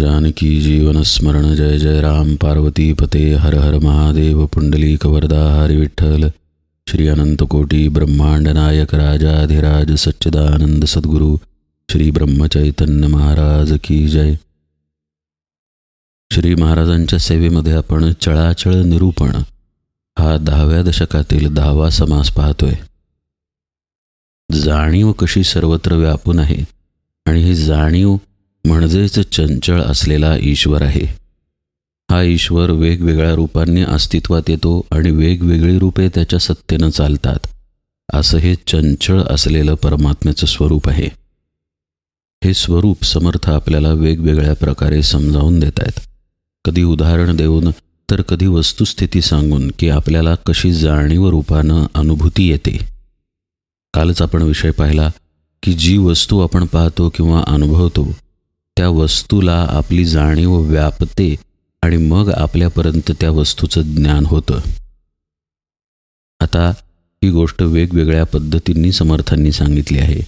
जानकी जीवनस्मरण जय जय राम पार्वती पते हर हर महादेव पुंडली कवरदा हरी विठ्ठल। श्री अनंत कोटी ब्रह्मांड नायक राजाधिराज सच्चिदानंद सद्गुरू श्री ब्रह्मचैतन्य महाराज की जय। श्री महाराजांच्या सेवेमध्ये आपण चळाचळ निरूपण हा दहाव्या दशकातील दहावा समास पाहतोय. जाणीव कशी सर्वत्र व्यापून आहे आणि ही जाणीव म्हणजेच चंचळ असलेला ईश्वर आहे. हा ईश्वर वेगवेगळ्या रूपांनी अस्तित्वात येतो आणि वेगवेगळी रूपे त्याच्या सत्तेनं चालतात. असं हे चंचळ असलेलं परमात्म्याचं स्वरूप आहे. हे स्वरूप समर्थ आपल्याला वेगवेगळ्या प्रकारे समजावून देत आहेत कधी उदाहरण देऊन तर कधी वस्तुस्थिती सांगून की आपल्याला कशी जाणीव रूपानं अनुभूती येते. कालच आपण विषय पाहिला की जी वस्तू आपण पाहतो किंवा अनुभवतो त्या वस्तूला आपली जाणीव व्यापते आणि मग आपल्यापर्यंत त्या वस्तूचं ज्ञान होतं. आता ही गोष्ट वेगवेगळ्या पद्धतींनी समर्थांनी सांगितली आहे.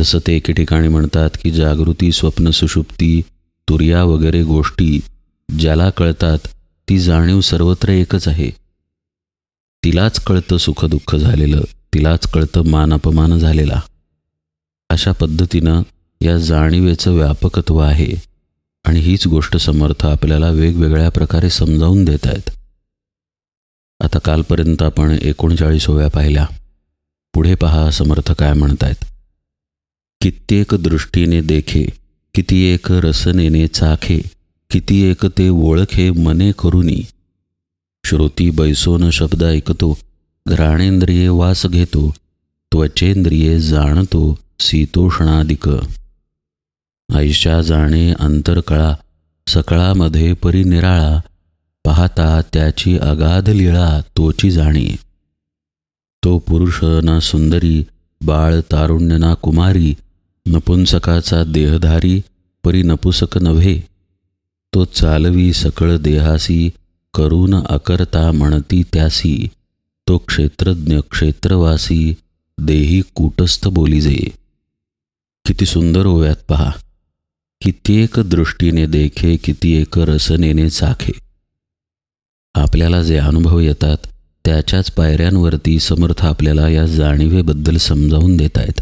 जसं ते एके ठिकाणी म्हणतात की जागृती स्वप्न सुषुप्ती तुर्या वगैरे गोष्टी ज्याला कळतात ती जाणीव सर्वत्र एकच आहे. तिलाच कळतं सुखदुःख झालेलं तिलाच कळतं मान अपमान झालेला. अशा पद्धतीनं या जाणीवेचं व्यापकत्व आहे. आणि हीच गोष्ट समर्थ आपल्याला वेगवेगळ्या प्रकारे समजावून देत आहेत. आता कालपर्यंत आपण एकोणचाळीसोव्या पाहिल्या. पुढे पहा समर्थ काय म्हणतायत. कित्येक दृष्टीने देखे किती एक रसनेने चाखे किती एक ते ओळखे मने करुनी. श्रोती बैसोन शब्द ऐकतो घ्राणेंद्रिये वास घेतो त्वचेंद्रिये जाणतो शीतोषणादिक. आयुष्या जाणे अंतरकळा सकळामध्ये परिनिराळा पाहता त्याची अगाध लीळा तोची जाणी. तो पुरुष ना सुंदरी बाळ तारुण्य ना कुमारी नपुंसकाचा देहधारी परी नपुसक नव्हे. तो चालवी सकळ देहासी करून अकरता म्हणती त्यासी तो क्षेत्रज्ञ क्षेत्रवासी देही कूटस्थ बोलीजे. किती सुंदर ओव्यात पहा. कित्येक दृष्टीने देखे किती एक रसनेने चाखे. आपल्याला जे अनुभव येतात त्याच्याच पायऱ्यांवरती समर्थ आपल्याला या जाणीवेबद्दल समजावून देत आहेत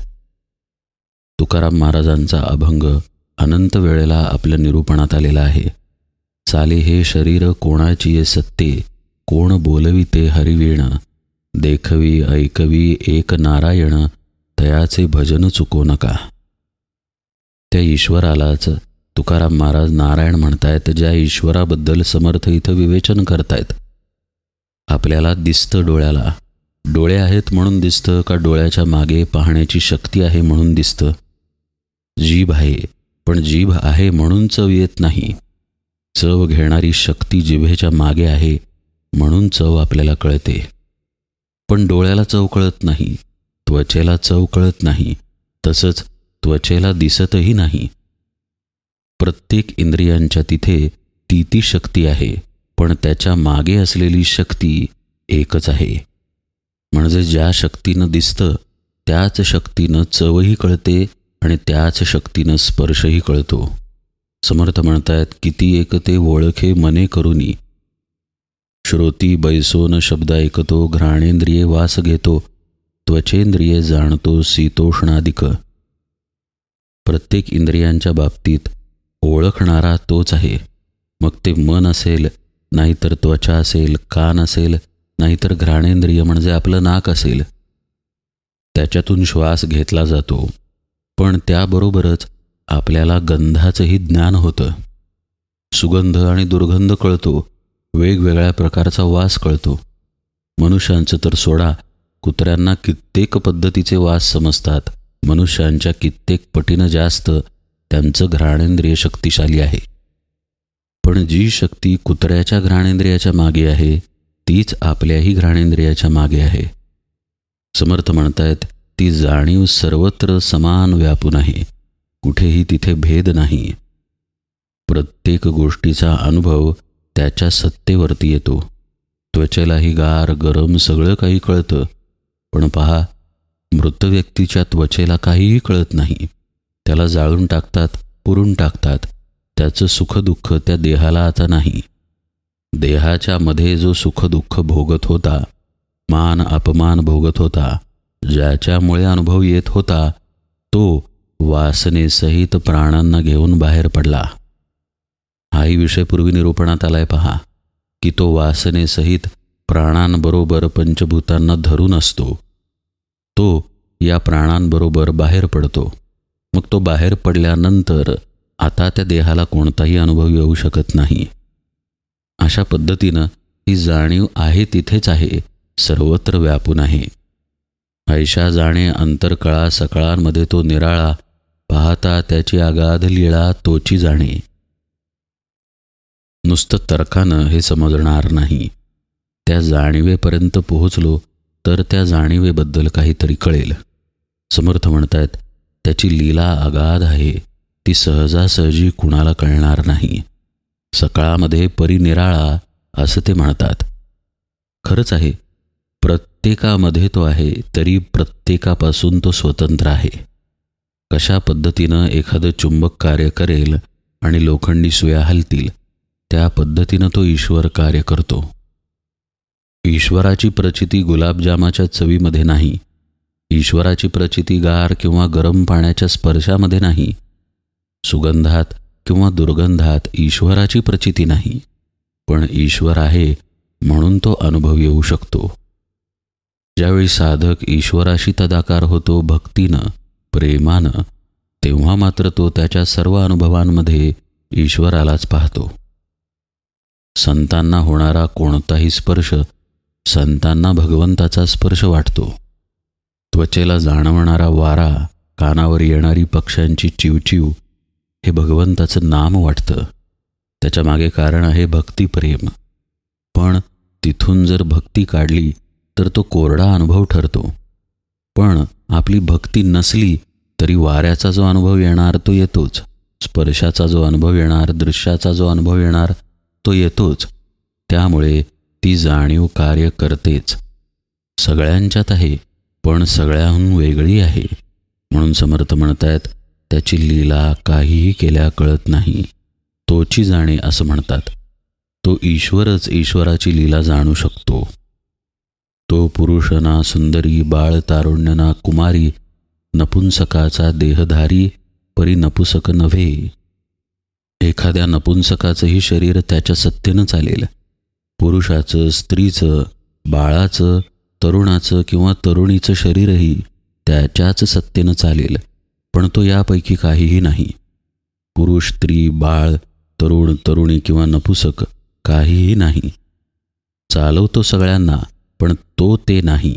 तुकाराम महाराजांचा अभंग अनंत वेळेला आपल्या निरूपणात आलेला आहे. चाले हे शरीर कोणाची ये सत्ते कोण बोलविते हरिवीण. देखवी ऐकवी एक नारायण तयाचे भजन चुको नका. त्या ईश्वरालाच तुकाराम महाराज नारायण म्हणतायत ज्या ईश्वराबद्दल समर्थ इथं विवेचन करतायत. आपल्याला दिसतं डोळ्याला. डोळे आहेत म्हणून दिसतं का डोळ्याच्या मागे पाहण्याची शक्ती आहे म्हणून दिसतं? जीभ आहे पण जीभ आहे म्हणून चव येत नाही. चव घेणारी शक्ती जिभेच्या मागे आहे म्हणून चव आपल्याला कळते. पण डोळ्याला चव कळत नाही त्वचेला चव कळत नाही तसंच त्वचेला दिसतही नाही. प्रत्येक इंद्रियांच्या तिथे ती ती शक्ती आहे पण त्याच्यामागे असलेली शक्ती एकच आहे. म्हणजे ज्या शक्तीनं दिसतं त्याच शक्तीनं चवही कळते आणि त्याच शक्तीनं स्पर्शही कळतो. समर्थ म्हणतायत किती एक ते ओळखे मने करुनी. श्रोती बैसोन शब्द ऐकतो घ्राणेंद्रिये वास घेतो त्वचेंद्रिये जाणतो शीतोष्णादिक प्रत्येक इंद्रियांच्या बाबतीत ओळखणारा तोच आहे. मग ते मन असेल नाहीतर त्वचा असेल कान असेल नाहीतर घ्राणेंद्रिय म्हणजे आपलं नाक असेल. त्याच्यातून श्वास घेतला जातो. पण त्याबरोबरच आपल्याला गंधाचंही ज्ञान होतं. सुगंध आणि दुर्गंध कळतो. वेगवेगळ्या प्रकारचा वास कळतो. मनुष्यांचं तर सोडा कुत्र्यांना कित्येक पद्धतीचे वास समजतात. मनुष्यांच्या कित्येक पटीनं जास्त त्यांचं घ्राणेंद्रिय शक्तिशाली आहे. पण जी शक्ती कुत्र्याच्या घ्राणेंद्रियाच्या मागे आहे तीच आपल्याही घ्राणेंद्रियाच्या मागे आहे. समर्थ म्हणतायत ती जाणीव सर्वत्र समान व्यापून आहे कुठेही तिथे भेद नाही. प्रत्येक गोष्टीचा अनुभव त्याच्या सत्तेवरती येतो. त्वचेलाही गार गरम सगळं काही कळतं. पण पहा मृत व्यक्तीच्या त्वचेला काहीही कळत नाही. त्याला जाळून टाकतात पुरून टाकतात. त्याचं सुखदुःख त्या देहाला आता नाही. देहाच्या मध्ये जो सुखदुःख भोगत होता मान अपमान भोगत होता ज्याच्यामुळे अनुभव येत होता तो वासनेसहित प्राणांना घेऊन बाहेर पडला. हाही विषय पूर्वी निरूपणात आलाय पहा की तो वासनेसहित प्राणांबरोबर पंचभूतांना धरून असतो. तो या प्राणांबरोबर बाहेर पडतो. मग तो बाहेर पडल्यानंतर आता त्या देहाला कोणताही अनुभव येऊ शकत नाही. अशा पद्धतीनं ही जाणीव आहे तिथेच आहे सर्वत्र व्यापून आहे. ऐशा जाणे अंतरकळा सकाळांमध्ये तो निराळा पाहता त्याची आगाध लीळा तोची जाणे. नुसतं तर्कानं हे समजणार नाही. त्या जाणीवेपर्यंत पोहोचलो तर त्या जाणीवेबद्दल काहीतरी कळेल. समर्थ म्हणतायत त्याची लीला अगाध आहे. ती सहजासहजी कुणाला कळणार नाही. सकाळामध्ये परिनिराळा असं ते म्हणतात. खरंच आहे प्रत्येकामध्ये तो आहे तरी प्रत्येकापासून तो स्वतंत्र आहे. कशा पद्धतीनं एखादं चुंबक कार्य करेल आणि लोखंडी सुया हलतील त्या पद्धतीनं तो ईश्वर कार्य करतो. ईश्वराची प्रचिती गुलाबजामाच्या चवीमध्ये नाही. ईश्वराची प्रचिती गार किंवा गरम पाण्याच्या स्पर्शामध्ये नाही. सुगंधात किंवा दुर्गंधात ईश्वराची प्रचिती नाही. पण ईश्वर आहे म्हणून तो अनुभव येऊ शकतो. ज्यावेळी साधक ईश्वराशी तदाकार होतो भक्तीनं प्रेमानं तेव्हा मात्र तो त्याच्या सर्व अनुभवांमध्ये ईश्वरालाच पाहतो. संतांना होणारा कोणताही स्पर्श संतांना भगवंताचा स्पर्श वाटतो. त्वचेला जाणवणारा वारा कानावर येणारी पक्ष्यांची चिवचिव हे भगवंताचं नाम वाटतं. त्याच्यामागे कारण आहे भक्तिप्रेम पण तिथून जर भक्ती काढली तर तो कोरडा अनुभव ठरतो. पण आपली भक्ती नसली तरी वाऱ्याचा जो अनुभव येणार तो येतोच. स्पर्शाचा जो अनुभव येणार दृश्याचा जो अनुभव येणार तो येतोच. त्यामुळे ती जाणीव कार्य करतेच. सगळ्यांच्यात आहे पण सगळ्याहून वेगळी आहे. म्हणून समर्थ म्हणतायत त्याची लीला काहीही केल्या कळत नाही. तोची जाणे असं म्हणतात. तो ईश्वरच ईश्वराची लीला जाणू शकतो. तो पुरुषना सुंदरी बाळ तारुण्यना कुमारी नपुंसकाचा देहधारी परी नपुसक नव्हे. एखाद्या नपुंसकाचंही शरीर त्याच्या सत्तेनं चालेल. पुरुषाचं स्त्रीचं बाळाचं तरुणाचं किंवा तरुणीचं शरीरही त्याच्याच सत्तेनं चालेल पण तो यापैकी काहीही नाही. पुरुष स्त्री बाळ तरुण तरुणी किंवा नपुसक काहीही नाही. चालवतो सगळ्यांना पण तो ते नाही.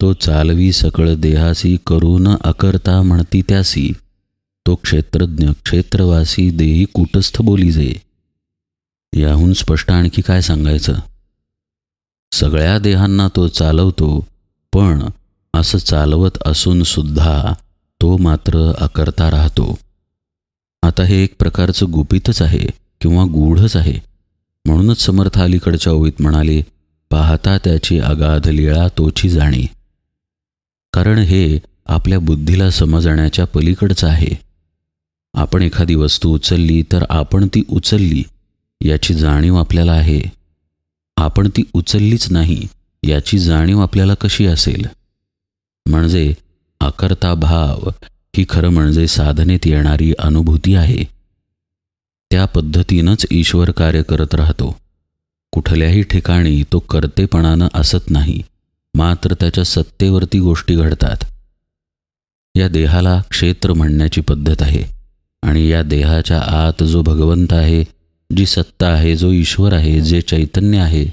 तो चालवी सकळ देहासी करून अकर्ता म्हणती त्यासी तो क्षेत्रज्ञ क्षेत्रवासी देही कुटस्थ बोली जे. याहून स्पष्ट आणखी काय सांगायचं? सगळ्या देहांना तो चालवतो पण असं चालवत असून सुद्धा तो मात्र अकर्ता राहतो. आता हे एक प्रकारचं गुपितच आहे किंवा गूढच आहे. म्हणूनच समर्थ अलीकडच्या ओवीत म्हणाले पाहता त्याची अगाध लीळा तोची जाणी. कारण हे आपल्या बुद्धीला समजण्याच्या पलीकडचं आहे. आपण एखादी वस्तू उचलली तर आपण ती उचलली याची जाणीव आपल्याला आहे. आपण ती उचललीच नाही याची जाणीव आपल्याला कशी असेल? म्हणजे आकर्ता भाव ही खरं म्हणजे साधनेत येणारी अनुभूती आहे. त्या पद्धतीनंच ईश्वर कार्य करत राहतो. कुठल्याही ठिकाणी तो कर्तेपणानं असत नाही मात्र त्याच्या सत्तेवरती गोष्टी घडतात. या देहाला क्षेत्र म्हणण्याची पद्धत आहे आणि या देहाच्या आत जो भगवंत आहे जी सत्ता आहे जो ईश्वर आहे जे चैतन्य आहे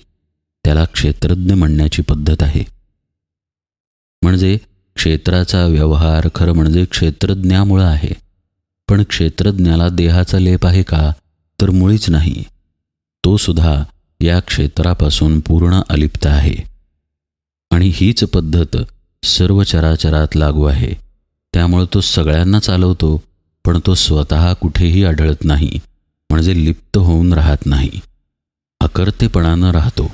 त्याला क्षेत्रज्ञ म्हणण्याची पद्धत आहे. म्हणजे क्षेत्राचा व्यवहार खरं म्हणजे क्षेत्रज्ञामुळं आहे. पण क्षेत्रज्ञाला देहाचा लेप आहे का? तर मुळीच नाही. तो सुद्धा या क्षेत्रापासून पूर्ण अलिप्त आहे. आणि हीच पद्धत सर्व चराचरात लागू आहे. त्यामुळे तो सगळ्यांना चालवतो पण तो स्वतः कुठेही आढळत नाही. म्हणजे लिप्त होऊन राहत नाही. अकर्तेपणानं राहतो.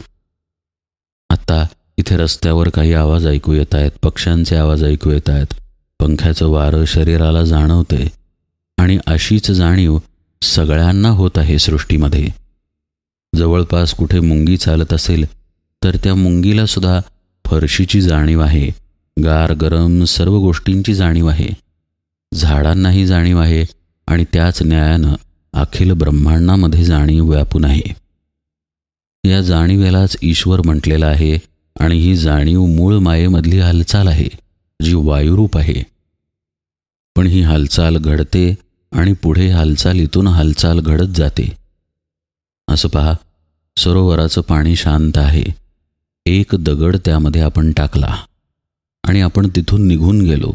आता इथे रस्त्यावर काही आवाज ऐकू येत आहेत पक्ष्यांचे आवाज ऐकू येत आहेत. पंख्याचं वारं शरीराला जाणवते. आणि अशीच जाणीव सगळ्यांना होत आहे सृष्टीमध्ये. जवळपास कुठे मुंगी चालत असेल तर त्या मुंगीला सुद्धा फरशीची जाणीव आहे. गार गरम सर्व गोष्टींची जाणीव आहे. झाडांनाही जाणीव आहे आणि त्याच न्यायानं अखिल ब्रह्मांडामध्ये जाणीव व्यापून आहे. या जाणीवेलाच ईश्वर म्हटलेला आहे आणि ही जाणीव मूळ मायेमधली हालचाल आहे जी वायुरूप आहे. पण ही हालचाल घडते आणि पुढे हालचालीतून हालचाल घडत जाते. असं पहा सरोवराचं पाणी शांत आहे. एक दगड त्यामध्ये आपण टाकला आणि आपण तिथून निघून गेलो.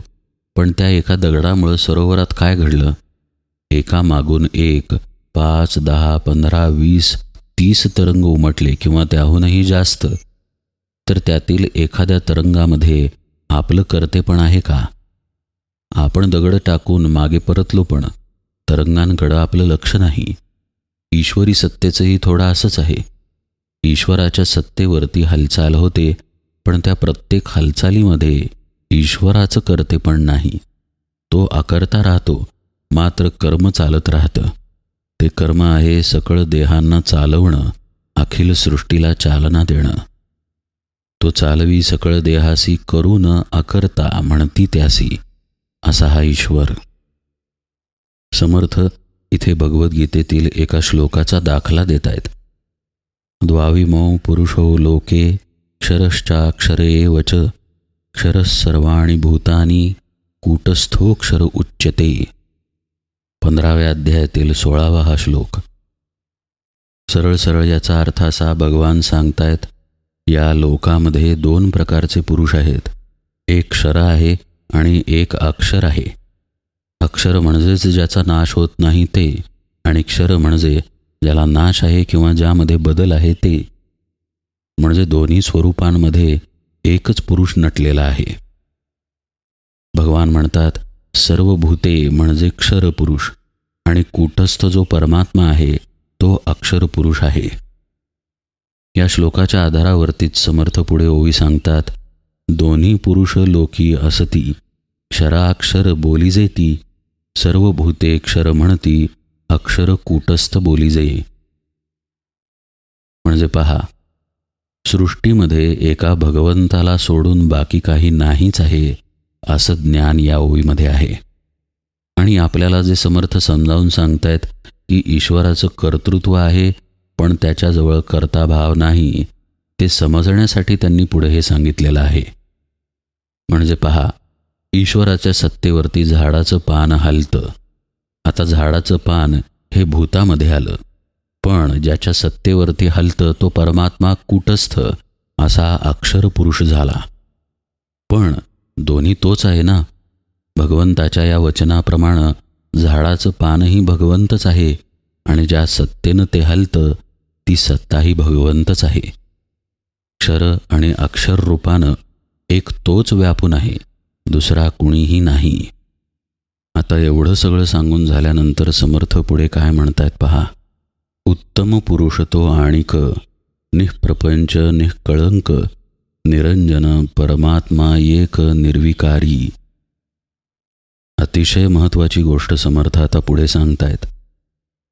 पण त्या एका दगडामुळं सरोवरात काय घडलं? एका मागून एक पाच दहा पंधरा वीस तीस तरंग उमटले किंवा त्याहूनही जास्त. तर त्यातील एखाद्या तरंगामध्ये आपलं कर्तेपण आहे का? आपण दगड टाकून मागे परतलो पण तरंगांकडं आपलं लक्ष नाही. ईश्वरी सत्तेचंही थोडं असंच आहे. ईश्वराच्या सत्तेवरती हालचाल होते पण त्या प्रत्येक हालचालीमध्ये ईश्वराचं कर्तेपण नाही. तो आकारता राहतो. मात्र कर्म चालत राहतं. ते कर्म आहे सकळ देहांना चालवणं अखिल सृष्टीला चालना देणं. तो चालवी सकळ देहासी करू न अकर्ता म्हणती त्यासी असा हा ईश्वर. समर्थ इथे भगवद्गीतेतील एका श्लोकाचा दाखला देत आहेत द्वाविमौ पुरुषो लोके क्षरश्चाक्षरे वच क्षरः भूतानी कूटस्थोक्षर उच्यते. पंधराव्या अध्यायातील सोळावा हा श्लोक. सरळ सरळ याचा अर्थ असा भगवान सांगतायत या लोकामध्ये दोन प्रकारचे पुरुष आहेत. एक क्षर आहे आणि एक अक्षर आहे. अक्षर म्हणजेच ज्याचा नाश होत नाही ते आणि क्षर म्हणजे ज्याला नाश आहे किंवा ज्यामध्ये बदल आहे ते. म्हणजे दोन्ही स्वरूपांमध्ये एकच पुरुष नटलेला आहे. भगवान म्हणतात सर्व भूते म्हणजे क्षर पुरुष आणि कूटस्थ जो परमात्मा आहे तो अक्षर पुरुष आहे. या श्लोकाच्या आधारावरतीच समर्थ पुढे ओवी सांगतात दोन्ही पुरुष लोकी असती क्षराक्षर बोलीजे ती सर्व भूते क्षर म्हणती अक्षर कूटस्थ बोलीजे. म्हणजे पहा सृष्टीमध्ये एका भगवंताला सोडून बाकी काही नाहीच आहे असं ज्ञान या ओवीमध्ये आहे. आणि आपल्याला जे समर्थ समजावून सांगतायत की ईश्वराचं कर्तृत्व आहे पण त्याच्याजवळ कर्ताभाव नाही ते समजण्यासाठी त्यांनी पुढे हे सांगितलेलं आहे. म्हणजे पहा ईश्वराच्या सत्तेवरती झाडाचं पान हलतं. आता झाडाचं पान हे भूतामध्ये आलं. पण ज्याच्या सत्तेवरती हलतं तो परमात्मा कुटस्थ असा अक्षर पुरुष झाला. पण दोन्ही तोच आहे ना? भगवंताच्या या वचनाप्रमाणे झाडाचं पानही भगवंतच आहे आणि ज्या सत्तेनं ते हलतं ती सत्ताही भगवंतच आहे. क्षर आणि अक्षर रूपानं एक तोच व्यापून आहे दुसरा कुणीही नाही. आता एवढं सगळं सांगून झाल्यानंतर समर्थ पुढे काय म्हणतायत पहा? उत्तम पुरुष तो आणिक निःप्रपंच निःकळंक निरंजन परमात्मा एक निर्विकारी. अतिशय महत्त्वाची गोष्ट समर्थ आता पुढे सांगतायत.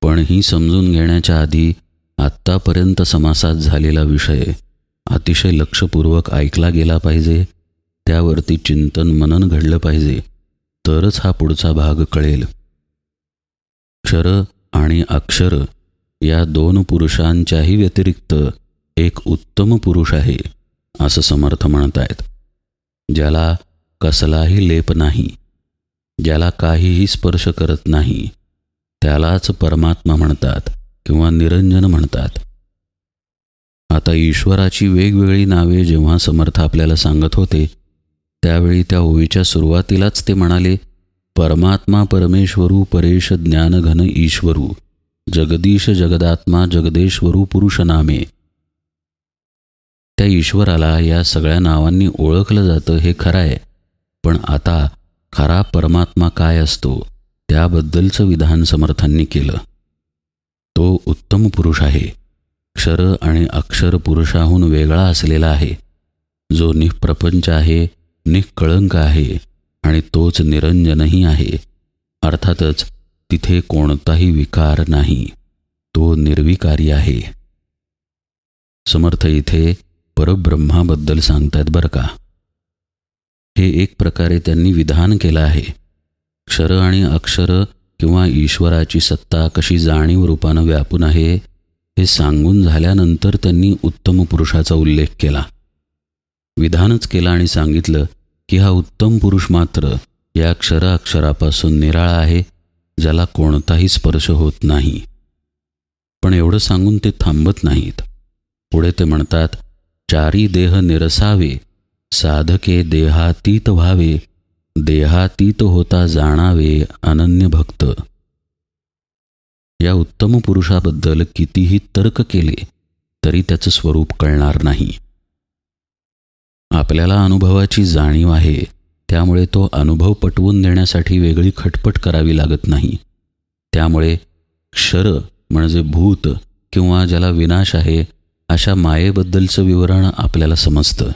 पण ही समजून घेण्याच्या आधी आत्तापर्यंत समासात झालेला विषय अतिशय लक्षपूर्वक ऐकला गेला पाहिजे त्यावरती चिंतन मनन घडलं पाहिजे तरच हा पुढचा भाग कळेल. क्षर आणि अक्षर या दोन पुरुषांच्याही व्यतिरिक्त एक उत्तम पुरुष आहे. असं समर्थ म्हणत आहेत. ज्याला कसलाही लेप नाही ज्याला काहीही स्पर्श करत नाही त्यालाच परमात्मा म्हणतात किंवा निरंजन म्हणतात. आता ईश्वराची वेगवेगळी नावे जेव्हा समर्थ आपल्याला सांगत होते त्यावेळी त्या ओवीच्या सुरुवातीलाच ते म्हणाले परमात्मा परमेश्वरू परेश ज्ञानघन ईश्वरू जगदीश जगदात्मा जगदेश्वरू पुरुष नामे त्या ईश्वराला या सगळ्या नावांनी ओळखलं जातं हे खरं आहे. पण आता खरा परमात्मा काय असतो त्याबद्दलचं विधान समर्थांनी केलं. तो उत्तम पुरुष आहे. क्षर आणि अक्षर पुरुषाहून वेगळा असलेला आहे. जो निःप्रपंच आहे निःकळंक आहे आणि तोच निरंजनही आहे. अर्थातच तिथे कोणताही विकार नाही. तो निर्विकारी आहे. समर्थ इथे परब्रह्माबद्दल सांगतायत बरं का? हे एक प्रकारे त्यांनी विधान केलं आहे. क्षर आणि अक्षर किंवा ईश्वराची सत्ता कशी जाणीव रूपानं व्यापून आहे हे सांगून झाल्यानंतर त्यांनी उत्तम पुरुषाचा उल्लेख केला. विधानच केलं आणि सांगितलं की हा उत्तम पुरुष मात्र या क्षर अक्षरापासून निराळा आहे ज्याला कोणताही स्पर्श होत नाही. पण एवढं सांगून ते थांबत नाहीत. पुढे ते म्हणतात चारी देह निरसावे साधके देहातीत व्हावे देहातीत होता जाणावे अनन्य भक्त. या उत्तम पुरुषाबद्दल कितीही तर्क केले तरी त्याचं स्वरूप कळणार नाही. आपल्याला अनुभवाची जाणीव आहे त्यामुळे तो अनुभव पटवून देण्यासाठी वेगळी खटपट करावी लागत नाही. त्यामुळे क्षर म्हणजे भूत किंवा ज्याला विनाश आहे अशा मायेबद्दलचं विवरण आपल्याला समजतं.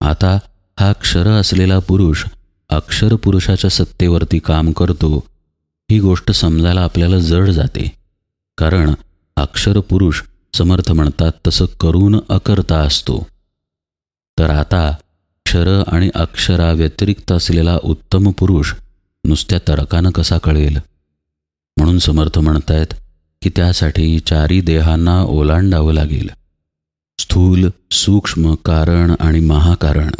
आता हा क्षर असलेला पुरुष अक्षर पुरुषाच्या सत्तेवरती काम करतो ही गोष्ट समजायला आपल्याला जड जाते. कारण अक्षर पुरुष समर्थ म्हणतात तसं करून अकर्ता असतो. तर आता क्षर आणि अक्षरा व्यतिरिक्त असलेला उत्तम पुरुष नुसत्या तर्कानं कसा कळेल? म्हणून समर्थ म्हणतायत की त्यासाठी चारी देहांना ओलांडावं लागेल. स्थूल सूक्ष्म कारण आणि महाकारण.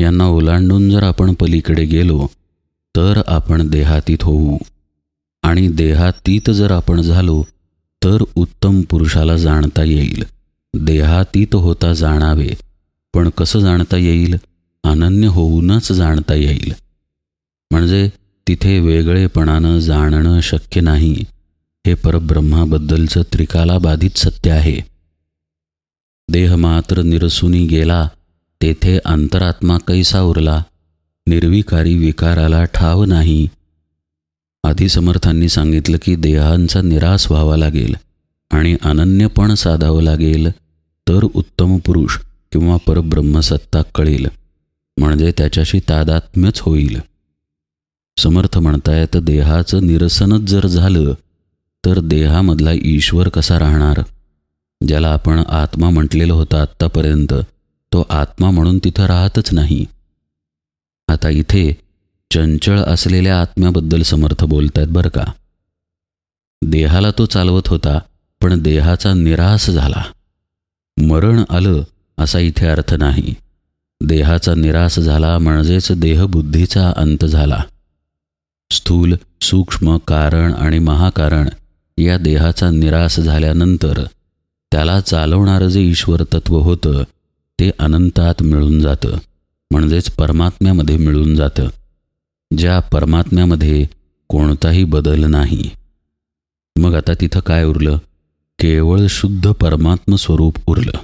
यांना ओलांडून जर आपण पलीकडे गेलो तर आपण देहातीत होऊ. आणि देहातीत जर आपण झालो तर उत्तम पुरुषाला जाणता येईल. देहातीत होता जाणावे पण कसं जाणता येईल? अनन्य होऊनच जाणता येईल. म्हणजे तिथे वेगळेपणानं जाणणं शक्य नाही. हे परब्रह्माबद्दलचं त्रिकाला बाधित सत्य आहे. देह मात्र निरसुनी गेला तेथे अंतरात्मा कैसा उरला निर्विकारी विकाराला ठाव नाही. आधी समर्थांनी सांगितलं की देहांचा निराश व्हावा लागेल आणि अनन्यपण साधावं लागेल तर उत्तम पुरुष किंवा परब्रह्मसत्ता कळेल म्हणजे त्याच्याशी तादात्म्यच होईल. समर्थ म्हणतायत देहाचं निरसनच जर झालं तर देहामधला ईश्वर कसा राहणार? ज्याला आपण आत्मा म्हटलेलं होतं आत्तापर्यंत तो आत्मा म्हणून तिथं राहतच नाही. आता इथे चंचळ असलेल्या आत्म्याबद्दल समर्थ बोलतायत बरं का? देहाला तो चालवत होता पण देहाचा निराश झाला. मरण आलं असा इथे अर्थ नाही. देहाचा निराश झाला म्हणजेच देहबुद्धीचा अंत झाला. स्थूल सूक्ष्म कारण आणि महाकारण या देहाचा निराश झाल्यानंतर त्याला चालवणारं जे ईश्वर तत्व होतं ते अनंतात मिळून जातं. म्हणजेच परमात्म्यामध्ये मिळून जातं. ज्या परमात्म्यामध्ये कोणताही बदल नाही. मग आता तिथं काय उरलं? केवळ शुद्ध परमात्म स्वरूप उरलं.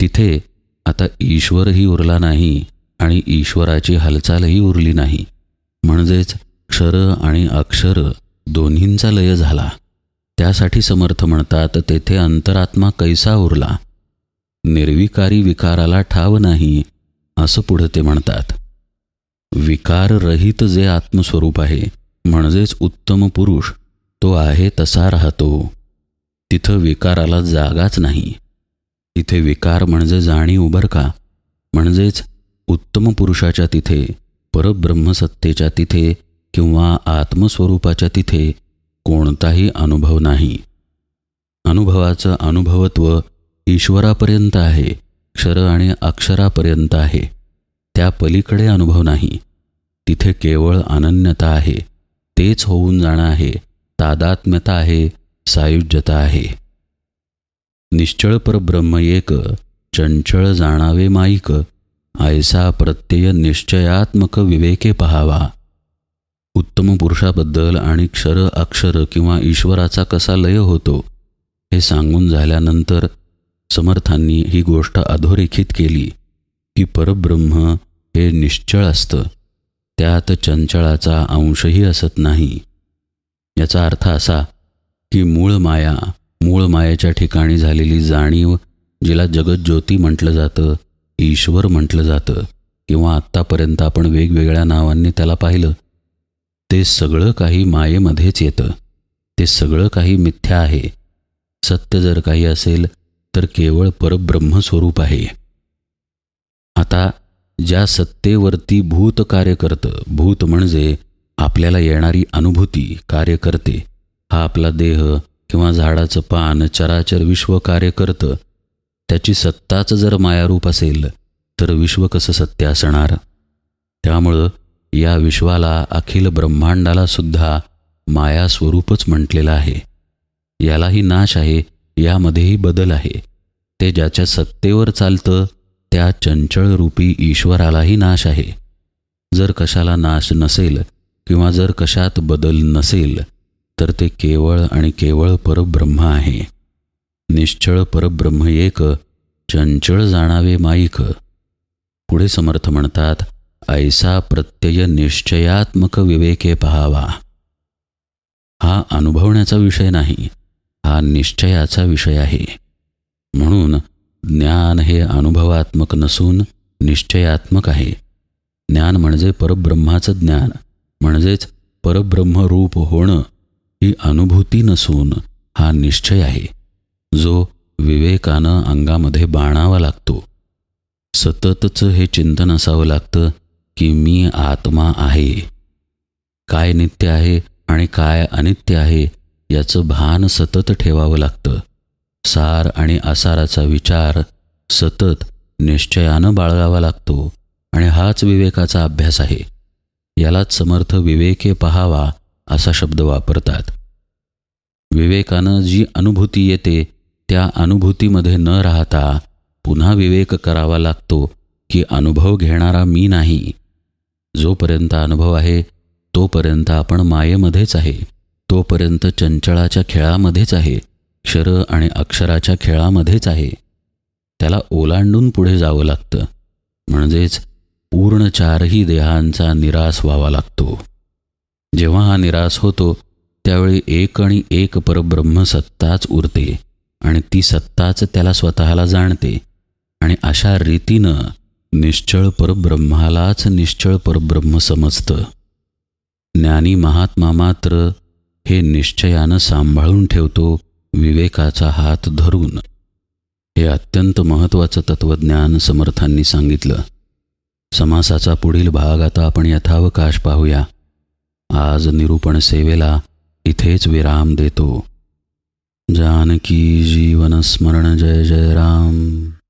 तिथे आता ईश्वरही उरला नाही आणि ईश्वराची हालचालही उरली नाही. म्हणजेच क्षर आणि अक्षर दोन्हींचा लय झाला. त्यासाठी समर्थ म्हणतात तेथे अंतरात्मा कैसा उरला? निर्विकारी विकाराला ठाव नाही असं पुढं ते म्हणतात. विकाररहित जे आत्मस्वरूप आहे म्हणजेच उत्तम पुरुष तो आहे तसा राहतो. तिथं विकाराला जागाच नाही. तिथे विकार म्हणजे जाणीव उभर का? म्हणजेच उत्तम पुरुषाच्या तिथे परब्रह्मसत्तेच्या तिथे किंवा आत्मस्वरूपाच्या तिथे कोणताही अनुभव नाही. अनुभवाचं अनुभवत्व ईश्वरापर्यंत आहे क्षर आणि अक्षरापर्यंत आहे. त्या पलीकडे अनुभव नाही. तिथे केवळ अनन्यता आहे. तेच होऊन जाणं आहे. तादात्म्यता आहे. सायुज्यता आहे. निश्चळ परब्रह्म एक चंचळ जाणावे माईक. ऐसा प्रत्यय निश्चयात्मक विवेके पहावा. उत्तम पुरुषाबद्दल आणि क्षर अक्षर किंवा ईश्वराचा कसा लय होतो हे सांगून झाल्यानंतर समर्थांनी ही गोष्ट अधोरेखित केली की परब्रह्म हे निश्चळ असतं. त्यात चंचळाचा अंशही असत नाही. याचा अर्थ असा की मूळ माया मूळ मायेच्या ठिकाणी झालेली जाणीव जिला जगज्योती म्हटलं जातं ईश्वर म्हटलं जातं किंवा आत्तापर्यंत आपण वेगवेगळ्या नावांनी त्याला पाहिलं ते सगळं काही मायेमध्येच येतं. ते सगळं काही मिथ्या आहे. सत्य जर काही असेल तर केवळ परब्रह्मस्वरूप आहे. आता ज्या सत्तेवरती भूत कार्य करतं भूत म्हणजे आपल्याला येणारी अनुभूती कार्य करते हा आपला देह किंवा झाडाचं पान चराचर विश्व कार्य करतं. त्याची सत्ताच जर मायारूप असेल तर विश्व कसं सत्य असणार? त्यामुळं या विश्वाला अखिल ब्रह्मांडाला सुद्धा माया स्वरूपच म्हटलेलं आहे. यालाही नाश आहे यामध्येही बदल आहे. ते ज्याच्या सत्तेवर चालतं त्या चंचळ रूपी ईश्वरालाही नाश आहे. जर कशाला नाश नसेल किंवा जर कशात बदल नसेल तर ते केवळ आणि केवळ परब्रह्म आहे. निश्चळ परब्रह्म एक चंचळ जाणावे माईक. पुढे समर्थ म्हणतात ऐसा प्रत्यय निश्चयात्मक विवेके पहावा. हा अनुभवण्याचा विषय नाही हा निश्चयाचा विषय आहे. म्हणून ज्ञान हे अनुभवात्मक नसून निश्चयात्मक आहे. ज्ञान म्हणजे परब्रह्माचं ज्ञान म्हणजेच परब्रह्मरूप होणं ही अनुभूती नसून हा निश्चय आहे जो विवेकानं अंगामध्ये बाणावा लागतो. सततचं हे चिंतन असावं लागतं की मी आत्मा आहे. काय नित्य आहे आणि काय अनित्य आहे याचं भान सतत ठेवावं लागतं. सार आणि असाराचा विचार सतत निश्चयानं बाळगावा लागतो आणि हाच विवेकाचा अभ्यास आहे. यालाच समर्थ विवेके पहावा असा शब्द वापरतात. विवेकानं जी अनुभूती येते त्या अनुभूतीमध्ये न राहता पुन्हा विवेक करावा लागतो की अनुभव घेणारा मी नाही. जोपर्यंत अनुभव आहे तोपर्यंत आपण मायेमध्येच आहे. तोपर्यंत चंचळाच्या खेळामध्येच आहे. क्षर आणि अक्षराच्या खेळामध्येच आहे. त्याला ओलांडून पुढे जावं लागतं. म्हणजेच पूर्ण चारही देहांचा निराश व्हावा लागतो. जेव्हा हा निराश होतो त्यावेळी एक आणि एक परब्रह्म सत्ताच उरते आणि ती सत्ताच त्याला स्वतःला जाणते आणि अशा रीतीनं निश्चळ परब्रह्मालाच निश्चळ परब्रह्म समजतं. ज्ञानी महात्मा मात्र हे निश्चयानं सांभाळून ठेवतो विवेकाचा हात धरून. हे अत्यंत महत्त्वाचं तत्त्वज्ञान समर्थांनी सांगितलं. समासाचा पुढील भाग आता आपण यथावकाश पाहूया. आज निरूपण सेवेला इथेच विराम देतो. जानकी जीवन स्मरण जय जय राम.